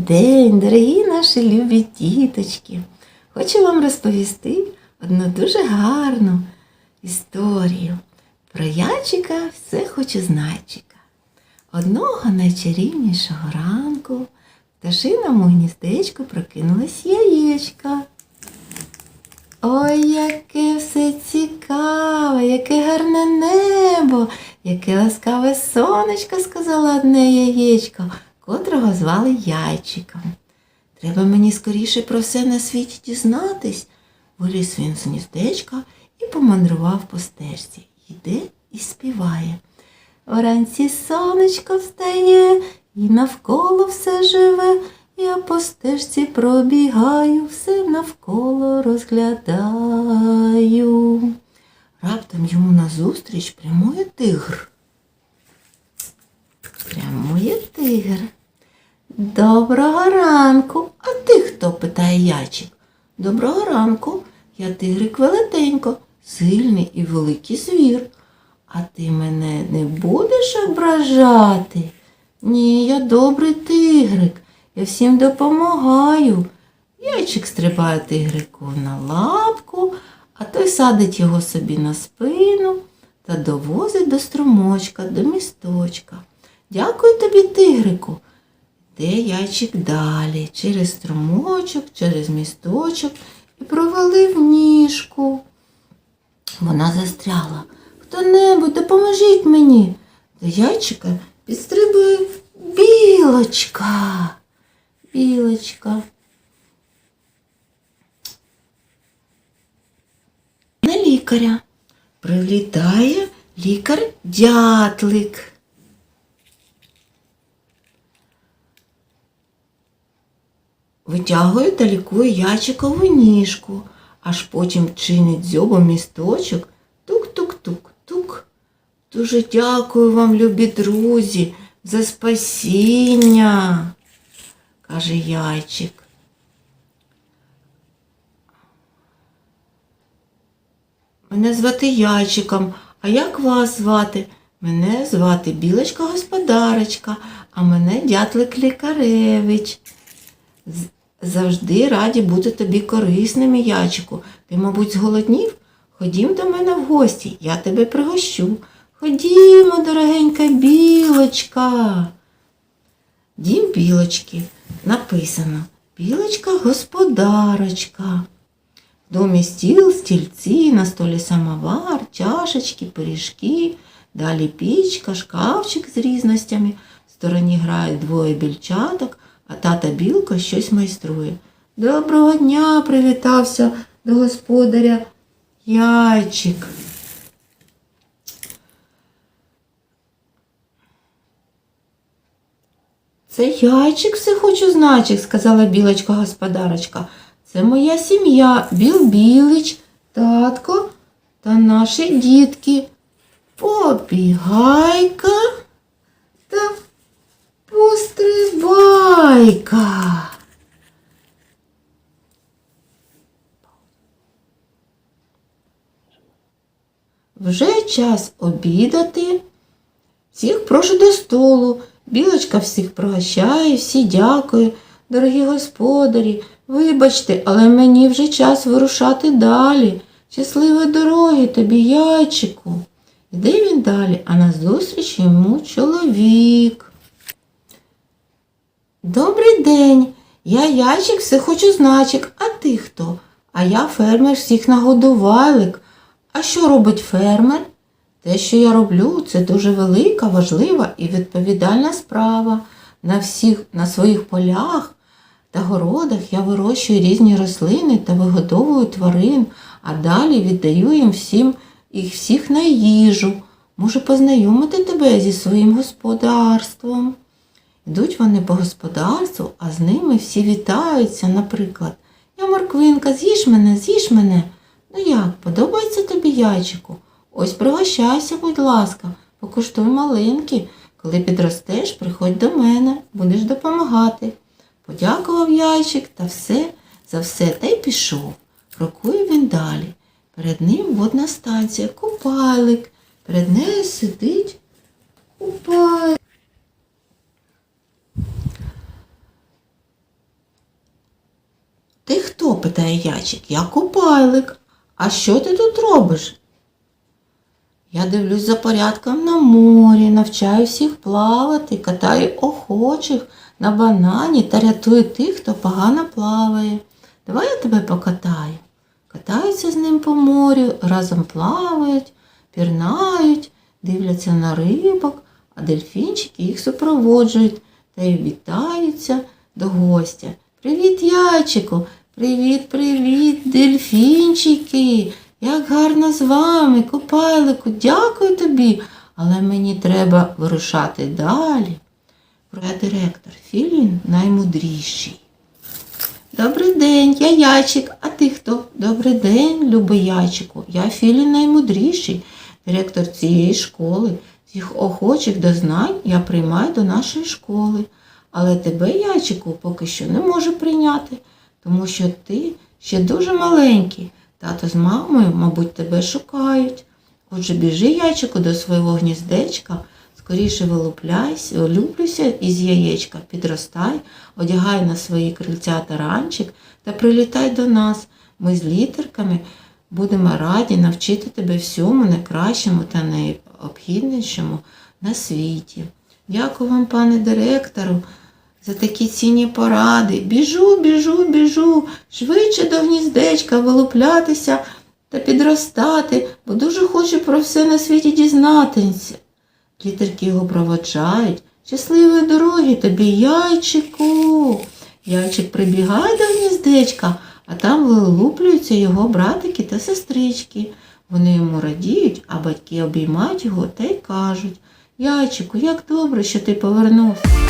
день, дорогі наші любі діточки! Хочу вам розповісти одну дуже гарну історію про ячика все хочу знайчика. Одного найчарівнішого ранку в пташиному гніздечку прокинулась яєчка. Ой, яке все цікаве, яке гарне небо, яке ласкаве сонечко, сказала одне яєчко, котрого звали Яйчиком. Треба мені скоріше про все на світі дізнатись. Виліз він з гніздечка і помандрував по стежці. Йде і співає. Вранці сонечко встає, і навколо все живе. Я по стежці пробігаю, все навколо розглядаю. Раптом йому назустріч прямує тигр. Прямує тигр. Доброго ранку. А ти хто? питає ячик. Доброго ранку. Я тигрик велетенько, сильний і великий звір. А ти мене не будеш ображати? Ні, я добрий тигрик. Я всім допомагаю. Яйчик стрибає тигрику на лапку, а той садить його собі на спину та довозить до струмочка, до місточка. Дякую тобі, тигрику. Йде яйчик далі, через струмочок, через місточок і провалив ніжку. Вона застряла. Хто-небудь, допоможіть мені. До яйчика підстрибує білочка. Білочка. На лікаря. Прилітає лікар дятлик. Витягує та лікує ячикову ніжку, аж потім чинить дзьобом місточок. Тук-тук-тук-тук. Дуже дякую вам, любі друзі, за спасіння, каже яйчик. Мене звати Яйчиком, а як вас звати? Мене звати Білочка Господарочка, а мене дятлик Лікаревич. Завжди раді бути тобі корисним, Ячику. Ти, мабуть, зголоднів? Ходім до мене в гості, я тебе пригощу. Ходімо, дорогенька білочка. Дім білочки написано Білочка господарочка. В домі стіл, стільці, на столі самовар, чашечки, пиріжки, далі пічка, шкафчик з різностями. В стороні грають двоє більчаток, а тата білка щось майструє. Доброго дня, привітався до господаря Яйчик. Це яйчик все хочу значик, сказала білочка господарочка. Це моя сім'я, Біл-Білич, татко та наші дітки. Побігайка та пострибайка. Вже час обідати. Всіх прошу до столу. Білочка всіх пригощає, всі дякує. Дорогі господарі, вибачте, але мені вже час вирушати далі. Щасливої дороги тобі, яйчику. Іде він далі, а назустріч йому чоловік. Добрий день. Я яйчик все хочу значик, а ти хто? А я фермер всіх нагодувайлик. А що робить фермер? Те, що я роблю, це дуже велика, важлива і відповідальна справа. На всіх, на своїх полях та городах я вирощую різні рослини та вигодовую тварин, а далі віддаю їм всім їх всіх на їжу. Можу познайомити тебе зі своїм господарством. Йдуть вони по господарству, а з ними всі вітаються, наприклад. Я морквинка, з'їж мене, з'їж мене. Ну як, подобається тобі яйчику? Ось пригощайся, будь ласка, покуштуй маленькі. Коли підростеш, приходь до мене, будеш допомагати. Подякував яйчик та все за все та й пішов. Крокує він далі. Перед ним водна станція, купайлик. Перед нею сидить купайлик. Питає Ячик. Я купайлик. А що ти тут робиш? Я дивлюсь за порядком на морі, навчаю всіх плавати, катаю охочих на банані та рятую тих, хто погано плаває. Давай я тебе покатаю. Катаються з ним по морю, разом плавають, пірнають, дивляться на рибок, а дельфінчики їх супроводжують та й вітаються до гостя. Привіт, Ячику! Привіт, привіт, дельфінчики! Як гарно з вами, купайлику, дякую тобі, але мені треба вирушати далі. Я директор, Філін наймудріший. Добрий день, я Ячик. А ти хто? Добрий день, любий Ячику. Я Філін наймудріший, директор цієї школи. Всіх охочих до знань я приймаю до нашої школи. Але тебе, Ячику, поки що не можу прийняти, тому що ти ще дуже маленький. Тато з мамою, мабуть, тебе шукають. Отже, біжи, Ячику, до свого гніздечка, скоріше вилупляйся, вилюблюйся із яєчка, підростай, одягай на свої крильця таранчик та прилітай до нас. Ми з літерками будемо раді навчити тебе всьому найкращому та найобхіднішому на світі. Дякую вам, пане директору, за такі цінні поради. Біжу, біжу, біжу, швидше до гніздечка вилуплятися та підростати, бо дуже хочу про все на світі дізнатися. Літерки його проводжають. Щасливої дороги тобі, яйчику. Яйчик прибігає до гніздечка, а там вилуплюються його братики та сестрички. Вони йому радіють, а батьки обіймають його та й кажуть Яйчику, як добре, що ти повернувся.